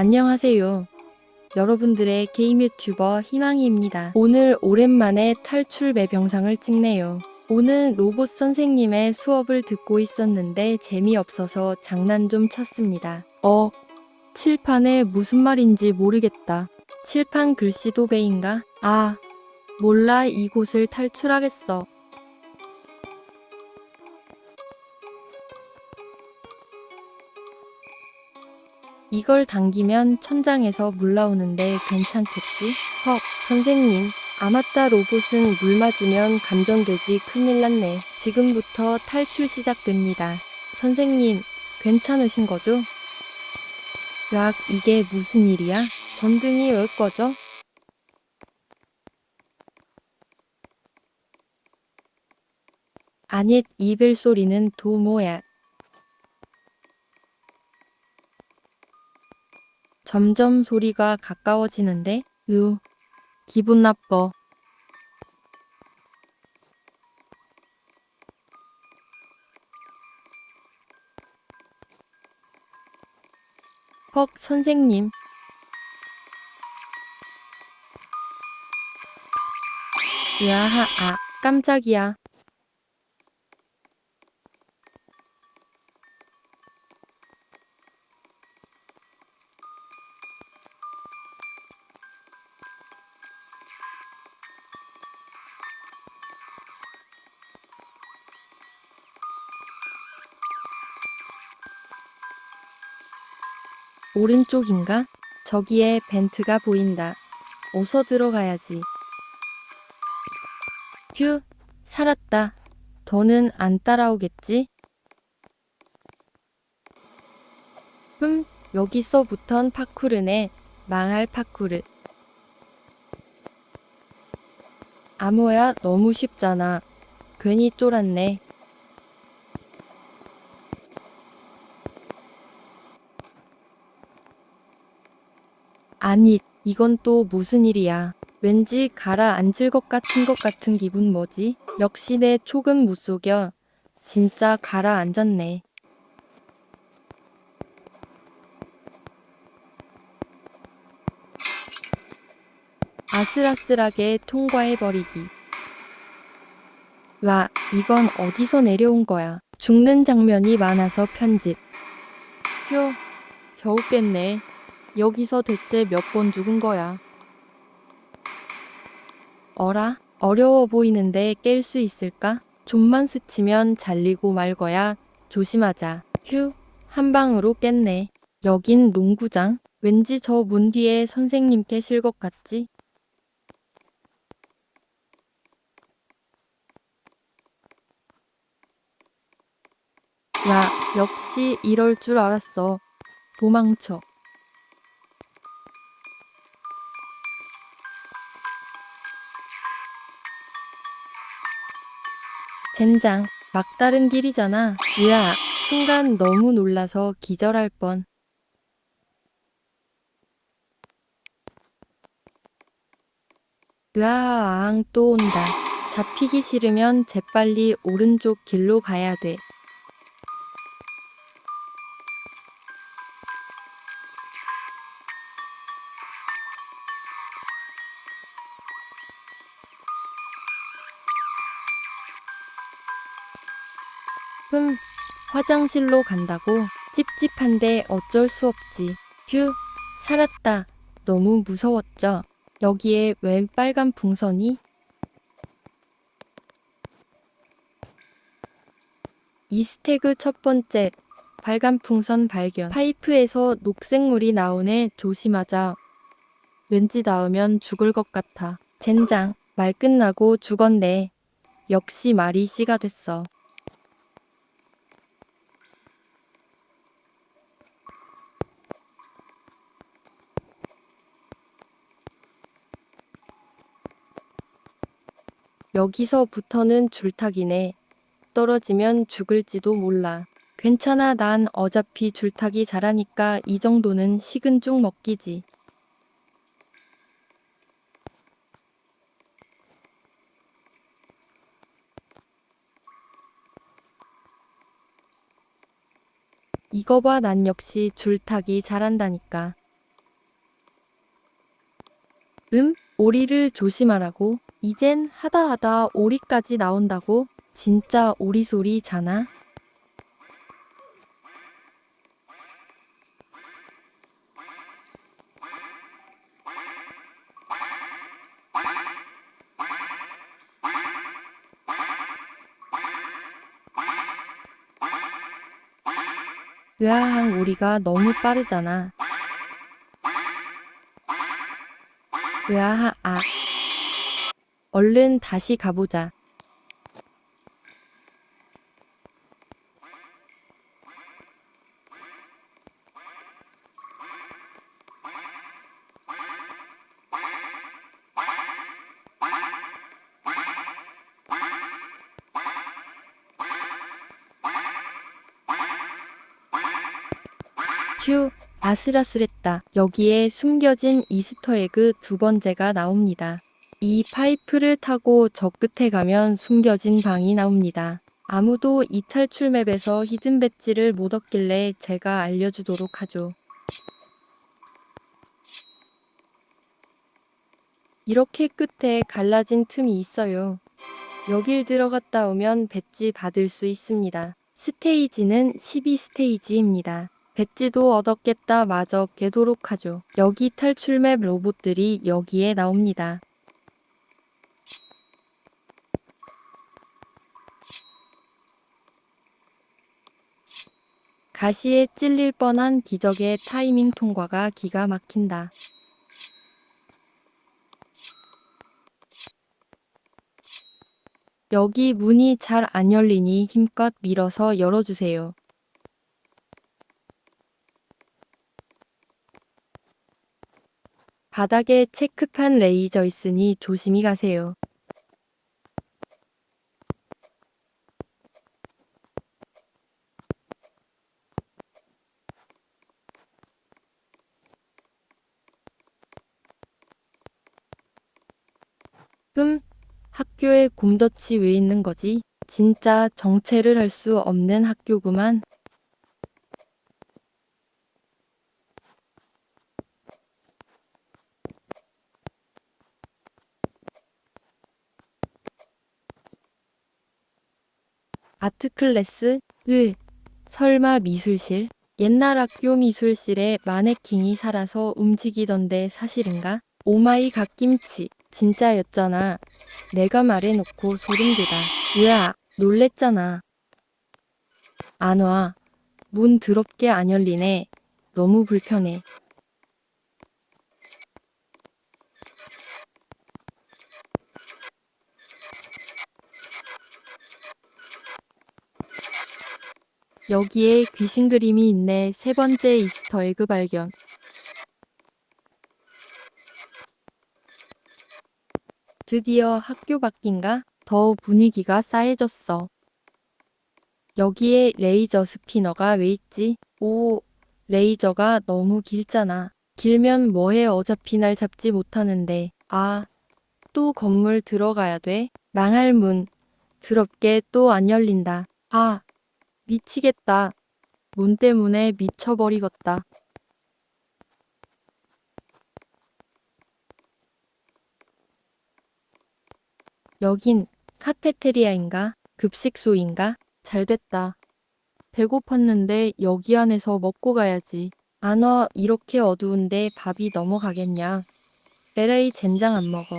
안녕하세요. 여러분들의 게임 유튜버 희망이입니다. 오늘 오랜만에 탈출 매병상을 찍네요. 오늘 로봇 선생님의 수업을 듣고 있었는데 재미없어서 장난 좀 쳤습니다. 어, 칠판에 무슨 말인지 모르겠다. 칠판 글씨 도 배인가? 아, 몰라 이곳을 탈출하겠어. 이걸 당기면 천장에서 물 나오는데 괜찮겠지? 헉, 선생님. 아맞다 로봇은 물 맞으면 감전되지 큰일 났네. 지금부터 탈출 시작됩니다. 선생님, 괜찮으신 거죠? 약, 이게 무슨 일이야? 전등이 왜 꺼져? 아니, 이벨 소리는 도 뭐야? 점점 소리가 가까워지는데, 으, 기분 나빠. 헉, 선생님. 으아하, 아, 깜짝이야. 오른쪽인가? 저기에 벤트가 보인다. 어서 들어가야지. 휴, 살았다. 더는 안 따라오겠지? 흠, 여기서부턴 파쿠르네. 망할 파쿠르. 아모야, 너무 쉽잖아. 괜히 쫄았네. 아니, 이건 또 무슨 일이야. 왠지 가라앉을 것 같은 것 같은 기분 뭐지? 역시 내 촉은 못 속여. 진짜 가라앉았네. 아슬아슬하게 통과해버리기. 와, 이건 어디서 내려온 거야? 죽는 장면이 많아서 편집. 휴, 겨우 깼네. 여기서 대체 몇 번 죽은 거야? 어라? 어려워 보이는데 깰 수 있을까? 좀만 스치면 잘리고 말 거야. 조심하자. 휴, 한 방으로 깼네. 여긴 농구장? 왠지 저 문 뒤에 선생님 계실 것 같지? 야, 역시 이럴 줄 알았어. 도망쳐. 젠장, 막다른 길이잖아. 으아, 순간 너무 놀라서 기절할 뻔. 으아앙 또 온다. 잡히기 싫으면 재빨리 오른쪽 길로 가야 돼. 화장실로 간다고? 찝찝한데 어쩔 수 없지. 휴, 살았다. 너무 무서웠죠? 여기에 웬 빨간 풍선이? 이 스태그 첫 번째. 빨간 풍선 발견. 파이프에서 녹색물이 나오네. 조심하자. 왠지 닿으면 죽을 것 같아. 젠장. 말 끝나고 죽었네. 역시 말이 씨가 됐어. 여기서부터는 줄타기네. 떨어지면 죽을지도 몰라. 괜찮아, 난 어차피 줄타기 잘하니까 이 정도는 식은 죽 먹기지. 이거 봐, 난 역시 줄타기 잘한다니까. 음? 오리를 조심하라고? 이젠 하다 하다 오리까지 나온다고? 진짜 오리 소리잖아. 으아한 오리가 너무 빠르잖아. 으아하 아. 얼른 다시 가보자. 휴, 아슬아슬했다. 여기에 숨겨진 이스터에그 두 번째가 나옵니다. 이 파이프를 타고 저 끝에 가면 숨겨진 방이 나옵니다. 아무도 이 탈출 맵에서 히든 배지를 못 얻길래 제가 알려주도록 하죠. 이렇게 끝에 갈라진 틈이 있어요. 여길 들어갔다 오면 배지 받을 수 있습니다. 스테이지는 12스테이지입니다. 배지도 얻었겠다 마저 깨도록 하죠. 여기 탈출맵 로봇들이 여기에 나옵니다. 가시에 찔릴 뻔한 기적의 타이밍 통과가 기가 막힌다. 여기 문이 잘 안 열리니 힘껏 밀어서 열어주세요. 바닥에 체크판 레이저 있으니 조심히 가세요. 흠, 학교에 곰덫이 왜 있는 거지? 진짜 정체를 할 수 없는 학교구만. 아트 클래스? 으, 설마 미술실? 옛날 학교 미술실에 마네킹이 살아서 움직이던데 사실인가? 오마이 갓김치. 진짜였잖아. 내가 말해놓고 소름 돋아. 으아, 놀랬잖아. 안 와. 문 더럽게 안 열리네. 너무 불편해. 여기에 귀신 그림이 있네. 세 번째 이스터 에그 발견. 드디어 학교 밖인가? 더 분위기가 싸해졌어. 여기에 레이저 스피너가 왜 있지? 오, 레이저가 너무 길잖아. 길면 뭐해 어차피 날 잡지 못하는데. 아, 또 건물 들어가야 돼? 망할 문. 더럽게 또 안 열린다. 아, 미치겠다. 문 때문에 미쳐버리겠다. 여긴 카페테리아인가? 급식소인가? 잘 됐다. 배고팠는데 여기 안에서 먹고 가야지. 안 와, 이렇게 어두운데 밥이 넘어가겠냐. 에라이 젠장 안 먹어.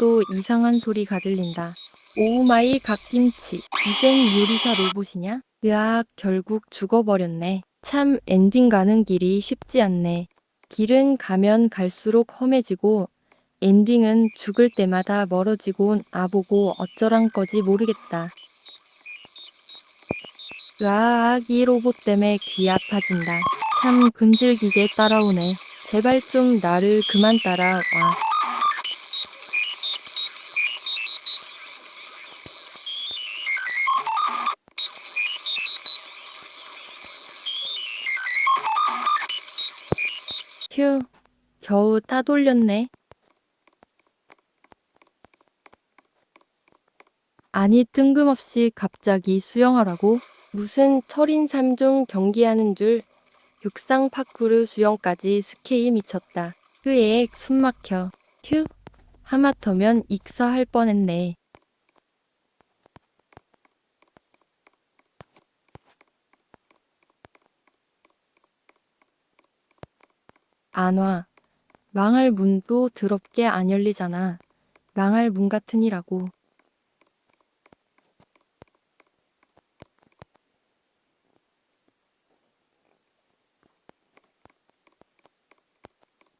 또 이상한 소리가 들린다. 오마이 갓김치. 이젠 요리사 로봇이냐? 으악, 결국 죽어버렸네. 참 엔딩 가는 길이 쉽지 않네. 길은 가면 갈수록 험해지고 엔딩은 죽을 때마다 멀어지곤 아보고 어쩌란 거지 모르겠다. 으악, 이 로봇 때문에 귀 아파진다. 참 끈질기게 따라오네. 제발 좀 나를 그만 따라와. 휴, 겨우 따돌렸네. 아니 뜬금없이 갑자기 수영하라고? 무슨 철인 3종 경기하는 줄 육상 파쿠르 수영까지 스케일 미쳤다. 흐에 숨 막혀. 휴, 하마터면 익사할 뻔했네. 안 와. 망할 문도 더럽게 안 열리잖아. 망할 문 같으니라고.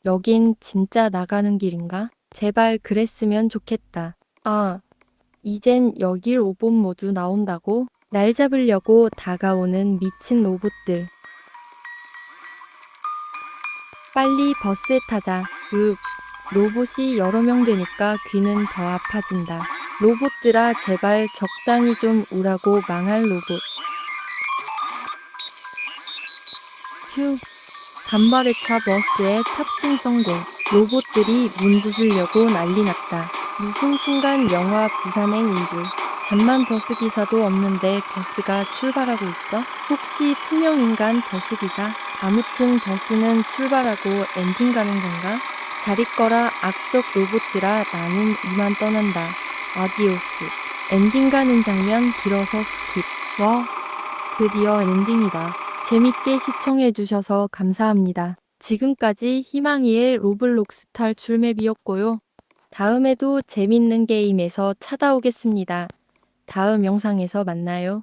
여긴 진짜 나가는 길인가? 제발 그랬으면 좋겠다. 아, 이젠 여길 오본 모두 나온다고? 날 잡으려고 다가오는 미친 로봇들. 빨리 버스에 타자. 윽. 로봇이 여러 명 되니까 귀는 더 아파진다. 로봇들아 제발 적당히 좀 우라고 망할 로봇. 휴. 단발의 차 버스에 탑승 성공. 로봇들이 문 부수려고 난리 났다. 무슨 순간 영화 부산행인 줄. 잠만 버스 기사도 없는데 버스가 출발하고 있어? 혹시 투명인간 버스 기사? 아무튼 버스는 출발하고 엔딩 가는 건가? 잘 있거라 악덕 로봇들아 나는 이만 떠난다. 아디오스. 엔딩 가는 장면 길어서 스킵. 와, 드디어 엔딩이다. 재밌게 시청해주셔서 감사합니다. 지금까지 희망이의 로블록스 탈출 맵이었고요. 다음에도 재밌는 게임에서 찾아오겠습니다. 다음 영상에서 만나요.